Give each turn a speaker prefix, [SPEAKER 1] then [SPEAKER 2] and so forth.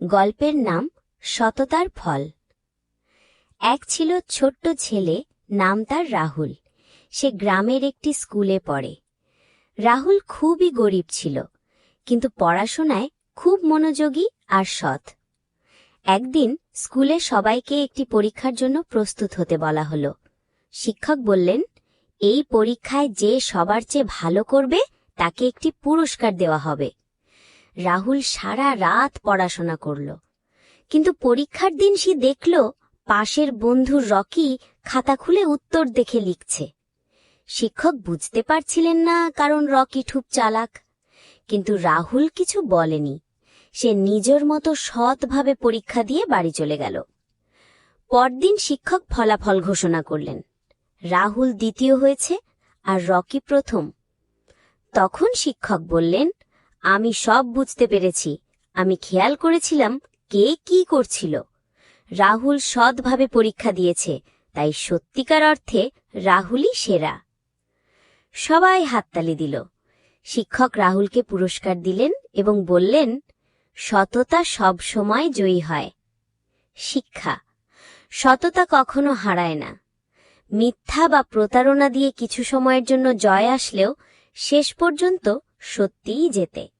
[SPEAKER 1] গল্পের নাম সততার ফল। এক ছিল ছোট্ট ছেলে, নাম তার রাহুল। সে গ্রামের একটি স্কুলে পড়ে। রাহুল খুবই গরিব ছিল, কিন্তু পড়াশোনায় খুব মনোযোগী আর সৎ। একদিন স্কুলে সবাইকে একটি পরীক্ষার জন্য প্রস্তুত হতে বলা হলো। শিক্ষক বললেন, এই পরীক্ষায় যে সবার চেয়ে ভালো করবে, তাকে একটি পুরস্কার দেওয়া হবে। রাহুল সারা রাত পড়াশোনা করল। কিন্তু পরীক্ষার দিন সে দেখল পাশের বন্ধু রকি খাতা খুলে উত্তর দেখে লিখছে। শিক্ষক বুঝতে পারছিলেন না কারণ রকি ঠুপ চালাক। কিন্তু রাহুল কিছু বলেনি। সে নিজের মতো সৎভাবে পরীক্ষা দিয়ে বাড়ি চলে গেল। পরদিন শিক্ষক ফলাফল ঘোষণা করলেন। রাহুল দ্বিতীয় হয়েছে আর রকি প্রথম। তখন শিক্ষক বললেন আমি সব বুঝতে পেরেছি। আমি খেয়াল করেছিলাম কে কি করছিল। রাহুল সৎভাবে পরীক্ষা দিয়েছে, তাই সত্যিকার অর্থে রাহুলই সেরা। সবাই হাততালি দিল। শিক্ষক রাহুলকে পুরস্কার দিলেন এবং বললেন, সততা সব সময় জয়ী হয়। শিক্ষা। সততা কখনো হারায় না। মিথ্যা বা প্রতারণা দিয়ে কিছু সময়ের জন্য জয় আসলেও শেষ পর্যন্ত সত্যিই যেতে।